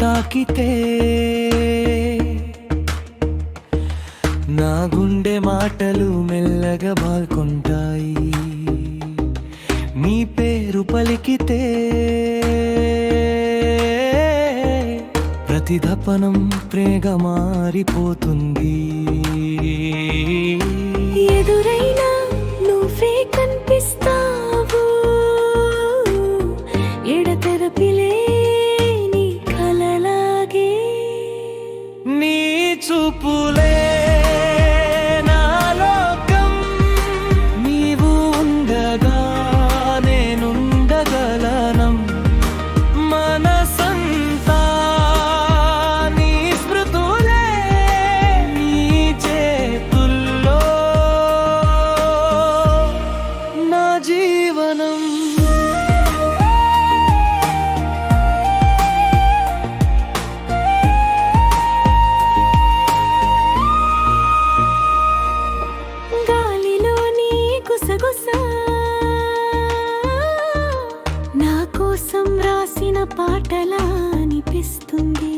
తాకితే నా గుండె మాటలు మెల్లగా బాల్కొంటాయి. నీ పేరు పలికితే ప్రతిదపనం ప్రేగ మారిపోతుంది. పాటలా అనిపిస్తుంది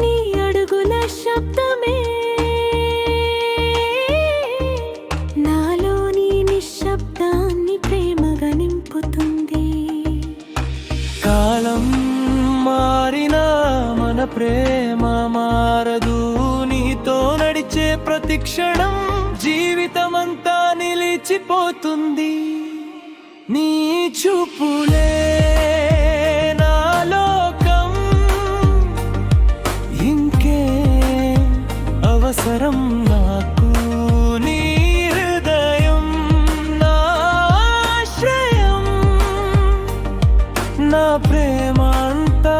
నీ అడుగుల శబ్దమే. నాలోని నిశ్శబ్దాన్ని ప్రేమగా నింపుతుంది. కాలం మారినా మన ప్రేమ మారదు. నీతో నడిచే ప్రతి క్షణం జీవితమంతా నిలిచిపోతుంది. నీ చూపు ఇంకే అవసరం నాకు. నీ హృదయం నా ప్రేమ అంతా